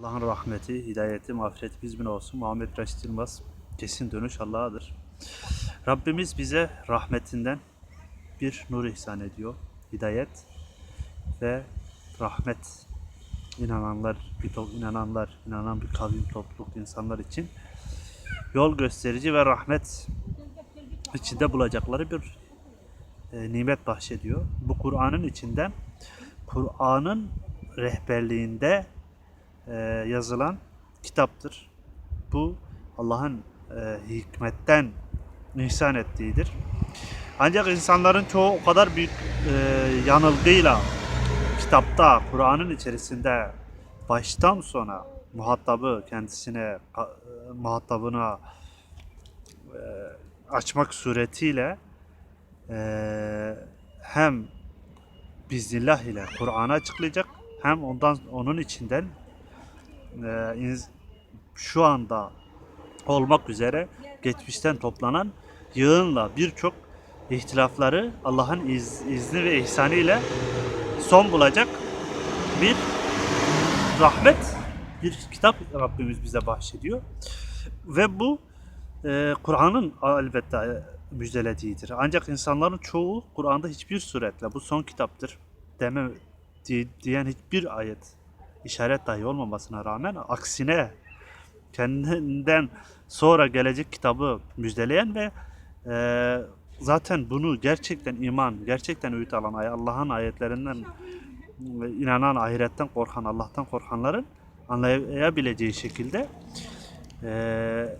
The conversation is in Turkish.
Allah'ın rahmeti, hidayeti, mağfireti bizimle olsun. Muhammed Reşit Yılmaz kesin dönüş Allah'adır. Rabbimiz bize rahmetinden bir nur ihsan ediyor. Hidayet ve rahmet inananlar, bir to- inananlar, inanan bir kavim, topluluk insanlar için yol gösterici ve rahmet içinde bulacakları bir e, nimet bahşediyor. Bu Kur'an'ın içinden Kur'an'ın rehberliğinde e, yazılan kitaptır. Bu Allah'ın e, hikmetten ihsan ettiğidir. Ancak insanların çoğu o kadar büyük e, yanılgıyla kitapta, Kur'an'ın içerisinde baştan sona muhatabı kendisine, e, muhatabına e, açmak suretiyle e, hem biiznillah ile Kur'an'ı açıklayacak hem ondan onun içinden e, şu anda olmak üzere geçmişten toplanan yığınla birçok ihtilafları Allah'ın iz- izni ve ihsanı ile son bulacak bir rahmet bir kitap Rabbimiz bize bahşediyor. Ve bu e, Kur'an'ın elbette e, müjdelediğidir. Ancak insanların çoğu Kur'an'da hiçbir suretle bu son kitaptır deme di- diyen hiçbir ayet işaret dahi olmamasına rağmen aksine kendinden sonra gelecek kitabı müjdeleyen ve e, zaten bunu gerçekten iman, gerçekten öğüt alan Allah'ın ayetlerinden ve inanan, ahiretten korkan, Allah'tan korkanların anlayabileceği şekilde e,